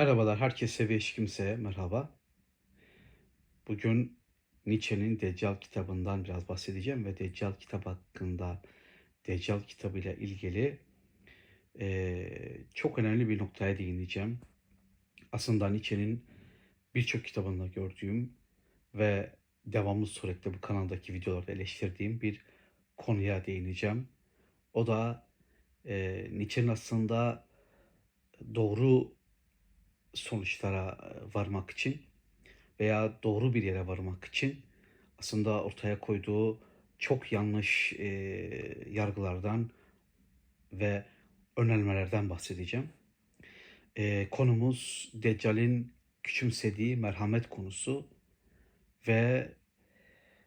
Merhabalar, herkese ve hiç kimseye merhaba. Bugün Nietzsche'nin Deccal kitabından biraz bahsedeceğim ve Deccal kitabı hakkında, Deccal kitabıyla ilgili eee, çok önemli bir noktaya değineceğim. Aslında Nietzsche'nin birçok kitabında gördüğüm ve devamlı sürekli bu kanaldaki videolarda eleştirdiğim bir konuya değineceğim. O da eee Nietzsche'nin aslında doğru sonuçlara e, varmak için veya doğru bir yere varmak için aslında ortaya koyduğu çok yanlış e, yargılardan ve önermelerden bahsedeceğim. E, konumuz Deccal'in küçümsediği merhamet konusu ve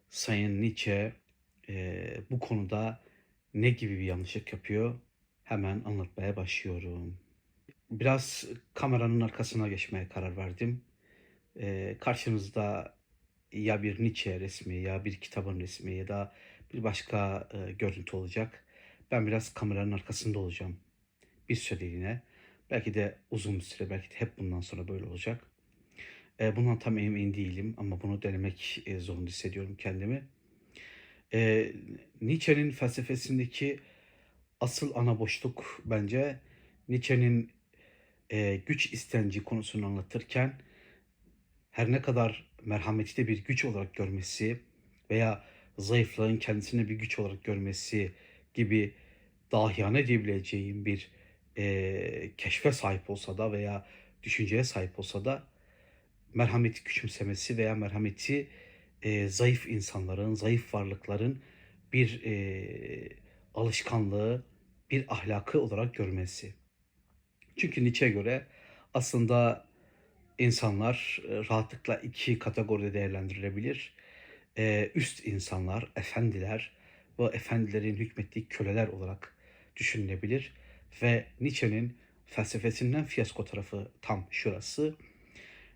Sayın Nietzsche e, bu konuda ne gibi bir yanlışlık yapıyor? Hemen anlatmaya başlıyorum. Biraz kameranın arkasına geçmeye karar verdim. Ee, karşınızda ya bir Nietzsche resmi ya bir kitabın resmi ya da bir başka e, görüntü olacak. Ben biraz kameranın arkasında olacağım. Bir süreliğine. Belki de uzun bir süre, belki de hep bundan sonra böyle olacak. E, bundan tam emin değilim ama bunu denemek e, zorunda hissediyorum kendimi. E, Nietzsche'nin felsefesindeki asıl ana boşluk bence Nietzsche'nin e, güç istenci konusunu anlatırken her ne kadar merhameti de bir güç olarak görmesi veya zayıflığın kendisine bir güç olarak görmesi gibi dahiyane diyebileceğim bir e, keşfe sahip olsa da veya düşünceye sahip olsa da merhameti küçümsemesi veya merhameti e, zayıf insanların, zayıf varlıkların bir e, alışkanlığı, bir ahlakı olarak görmesi. Çünkü Nietzsche'ye göre aslında insanlar e, rahatlıkla iki kategoride değerlendirilebilir. E, üst insanlar, efendiler ve efendilerin hükmettiği köleler olarak düşünülebilir. Ve Nietzsche'nin felsefesinden fiyasko tarafı tam şurası.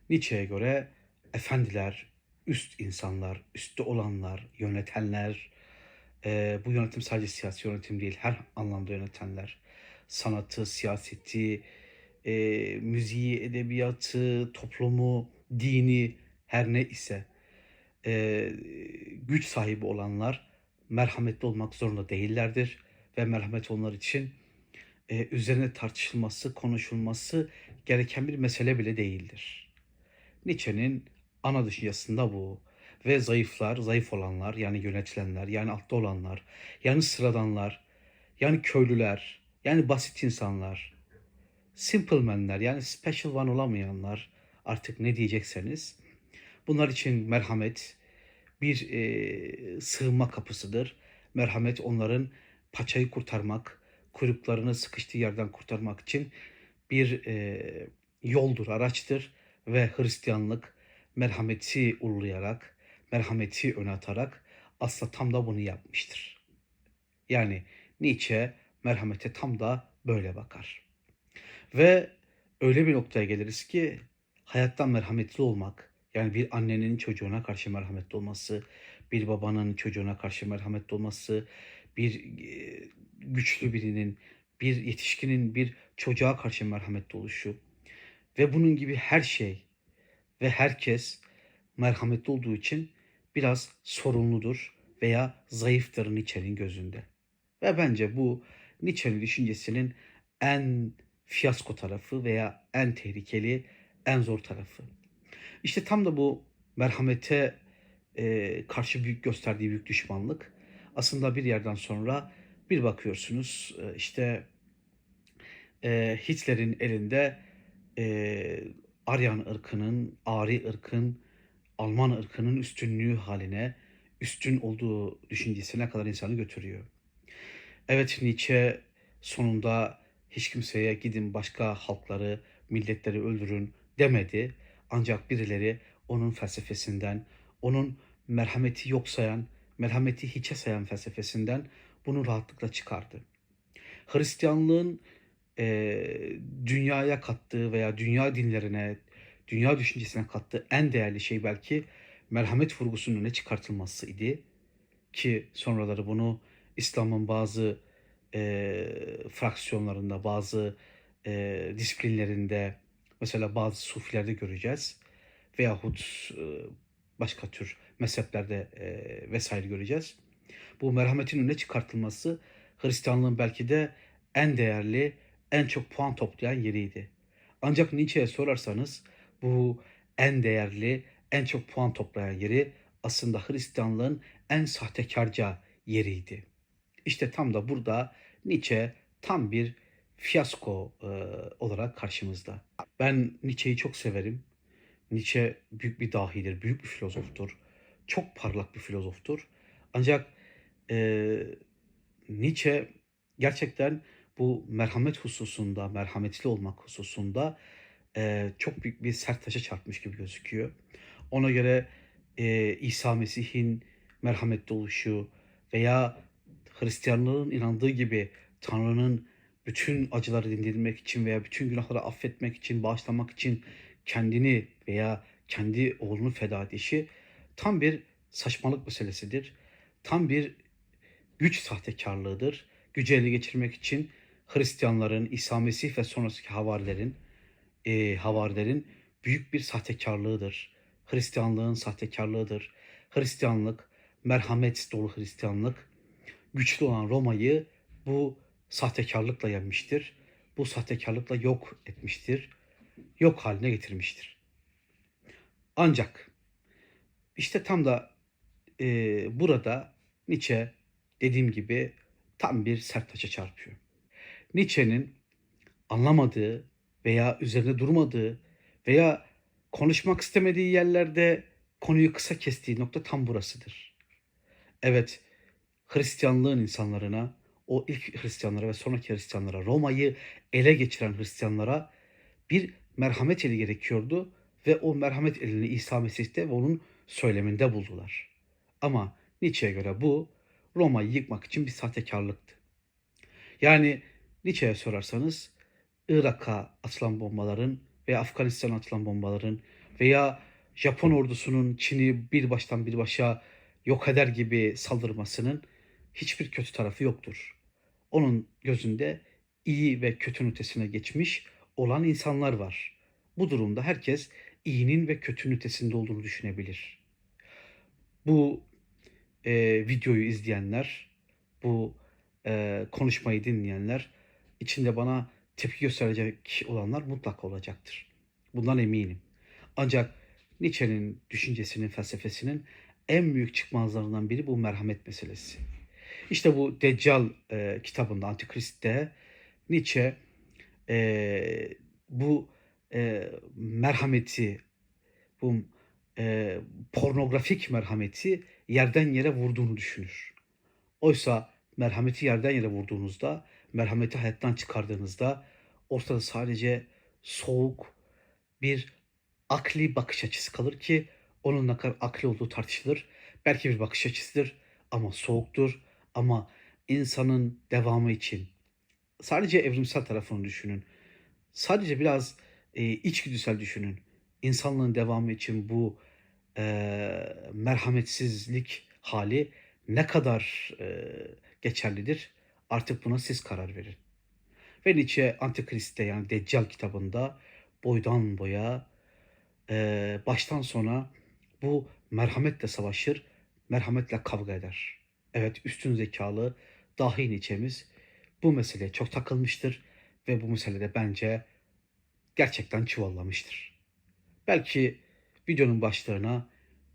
Nietzsche'ye göre efendiler, üst insanlar, üstte olanlar, yönetenler, e, bu yönetim sadece siyasi yönetim değil, her anlamda yönetenler, sanatı, siyaseti, e, müziği, edebiyatı, toplumu, dini her ne ise e, güç sahibi olanlar merhametli olmak zorunda değillerdir ve merhamet onlar için e, üzerine tartışılması, konuşulması gereken bir mesele bile değildir. Nietzsche'nin ana düşüncesinde bu ve zayıflar, zayıf olanlar yani yönetilenler, yani altta olanlar, yani sıradanlar, yani köylüler, yani basit insanlar, simple menler yani special one olamayanlar artık ne diyecekseniz bunlar için merhamet bir e, sığınma kapısıdır. Merhamet onların paçayı kurtarmak, kuyruklarını sıkıştığı yerden kurtarmak için bir e, yoldur, araçtır ve Hristiyanlık merhameti uğurlayarak, merhameti öne atarak aslında tam da bunu yapmıştır. Yani Nietzsche merhamete tam da böyle bakar. Ve öyle bir noktaya geliriz ki hayattan merhametli olmak, yani bir annenin çocuğuna karşı merhametli olması, bir babanın çocuğuna karşı merhametli olması, bir e, güçlü birinin, bir yetişkinin bir çocuğa karşı merhametli oluşu ve bunun gibi her şey ve herkes merhametli olduğu için biraz sorumludur veya zayıftır Nietzsche'nin gözünde. Ve bence bu Nietzsche'nin düşüncesinin en fiyasko tarafı veya en tehlikeli, en zor tarafı. İşte tam da bu merhamete e, karşı büyük gösterdiği büyük düşmanlık aslında bir yerden sonra bir bakıyorsunuz e, işte e, Hitler'in elinde e, Aryan ırkının, Ari ırkın, Alman ırkının üstünlüğü haline, üstün olduğu düşüncesine kadar insanı götürüyor. Evet Nietzsche sonunda hiç kimseye gidin başka halkları, milletleri öldürün demedi. Ancak birileri onun felsefesinden, onun merhameti yok sayan, merhameti hiçe sayan felsefesinden bunu rahatlıkla çıkardı. Hristiyanlığın e, dünyaya kattığı veya dünya dinlerine, dünya düşüncesine kattığı en değerli şey belki merhamet vurgusunun öne çıkartılmasıydı. Ki sonraları bunu İslam'ın bazı e, fraksiyonlarında, bazı e, disiplinlerinde Mesela bazı sufilerde göreceğiz veyahut e, başka tür mezheplerde e, vesaire göreceğiz. Bu merhametin önüne çıkartılması Hristiyanlığın belki de en değerli, en çok puan toplayan yeriydi. Ancak Nietzsche'ye sorarsanız bu en değerli, en çok puan toplayan yeri aslında Hristiyanlığın en sahtekarca yeriydi. İşte tam da burada Nietzsche tam bir fiyasko e, olarak karşımızda. Ben Nietzsche'yi çok severim. Nietzsche büyük bir dahidir, büyük bir filozoftur. Çok parlak bir filozoftur. Ancak e, Nietzsche gerçekten bu merhamet hususunda, merhametli olmak hususunda e, çok büyük bir sert taşa çarpmış gibi gözüküyor. Ona göre e, İsa Mesih'in merhametli oluşu veya Hristiyanlığın inandığı gibi Tanrı'nın bütün acıları dindirmek için veya bütün günahları affetmek için, bağışlamak için kendini veya kendi oğlunu feda edişi tam bir saçmalık meselesidir. Tam bir güç sahtekarlığıdır. Gücü ele geçirmek için Hristiyanların, İsa Mesih ve sonraki havarilerin, e, havarilerin büyük bir sahtekarlığıdır. Hristiyanlığın sahtekarlığıdır. Hristiyanlık, merhamet dolu Hristiyanlık, güçlü olan Roma'yı bu sahtekarlıkla yenmiştir. Bu sahtekarlıkla yok etmiştir. Yok haline getirmiştir. Ancak işte tam da e, burada Nietzsche dediğim gibi tam bir sert taça çarpıyor. Nietzsche'nin anlamadığı veya üzerinde durmadığı veya konuşmak istemediği yerlerde konuyu kısa kestiği nokta tam burasıdır. Evet, Hristiyanlığın insanlarına, o ilk Hristiyanlara ve sonraki Hristiyanlara, Roma'yı ele geçiren Hristiyanlara bir merhamet eli gerekiyordu ve o merhamet elini İsa Mesih'te ve onun söyleminde buldular. Ama Nietzsche'ye göre bu Roma'yı yıkmak için bir sahtekarlıktı. Yani Nietzsche'ye sorarsanız Irak'a atılan bombaların veya Afganistan'a atılan bombaların veya Japon ordusunun Çin'i bir baştan bir başa yok eder gibi saldırmasının hiçbir kötü tarafı yoktur. Onun gözünde iyi ve kötünün ötesine geçmiş olan insanlar var. Bu durumda herkes iyinin ve kötünün ötesinde olduğunu düşünebilir. Bu e, videoyu izleyenler, bu e, konuşmayı dinleyenler içinde bana tepki gösterecek olanlar mutlaka olacaktır. Bundan eminim. Ancak Nietzsche'nin düşüncesinin, felsefesinin en büyük çıkmazlarından biri bu merhamet meselesi. İşte bu Deccal e, kitabında, Antikrist'te Nietzsche e, bu e, merhameti, bu e, pornografik merhameti yerden yere vurduğunu düşünür. Oysa merhameti yerden yere vurduğunuzda, merhameti hayattan çıkardığınızda ortada sadece soğuk bir akli bakış açısı kalır ki onun ne kadar akli olduğu tartışılır. Belki bir bakış açısıdır ama soğuktur ama insanın devamı için sadece evrimsel tarafını düşünün. Sadece biraz e, içgüdüsel düşünün. İnsanlığın devamı için bu e, merhametsizlik hali ne kadar e, geçerlidir? Artık buna siz karar verin. Ve Nietzsche Antikrist'te yani Deccal kitabında boydan boya e, baştan sona bu merhametle savaşır, merhametle kavga eder. Evet üstün zekalı dahi Nietzsche'miz bu meseleye çok takılmıştır ve bu meselede bence gerçekten çuvallamıştır. Belki videonun başlarına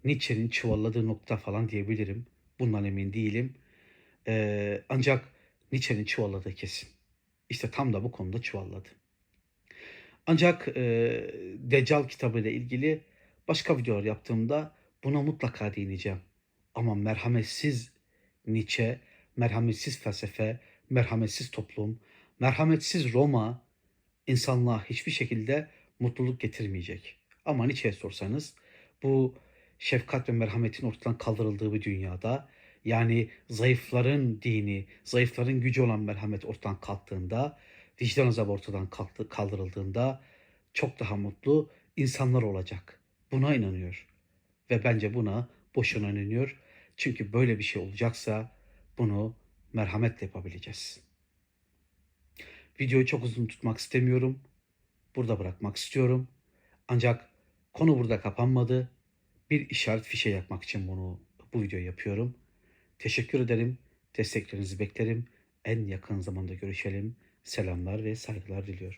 Nietzsche'nin çuvalladığı nokta falan diyebilirim. Bundan emin değilim. Ee, ancak Nietzsche'nin çuvalladığı kesin. İşte tam da bu konuda çuvalladı. Ancak e, Deccal kitabı ile ilgili başka videolar yaptığımda buna mutlaka değineceğim. Ama merhametsiz Nietzsche, merhametsiz felsefe, merhametsiz toplum, merhametsiz Roma insanlığa hiçbir şekilde mutluluk getirmeyecek. Ama Nietzsche'ye sorsanız bu şefkat ve merhametin ortadan kaldırıldığı bir dünyada yani zayıfların dini, zayıfların gücü olan merhamet ortadan kalktığında, vicdan azabı ortadan kalktı, kaldırıldığında çok daha mutlu insanlar olacak. Buna inanıyor. Ve bence buna boşuna inanıyor. Çünkü böyle bir şey olacaksa bunu merhametle yapabileceğiz. Videoyu çok uzun tutmak istemiyorum. burada bırakmak istiyorum. Ancak konu burada kapanmadı. Bir işaret fişe yapmak için bunu bu videoyu yapıyorum. Teşekkür ederim. Desteklerinizi beklerim. En yakın zamanda görüşelim. Selamlar ve saygılar diliyorum.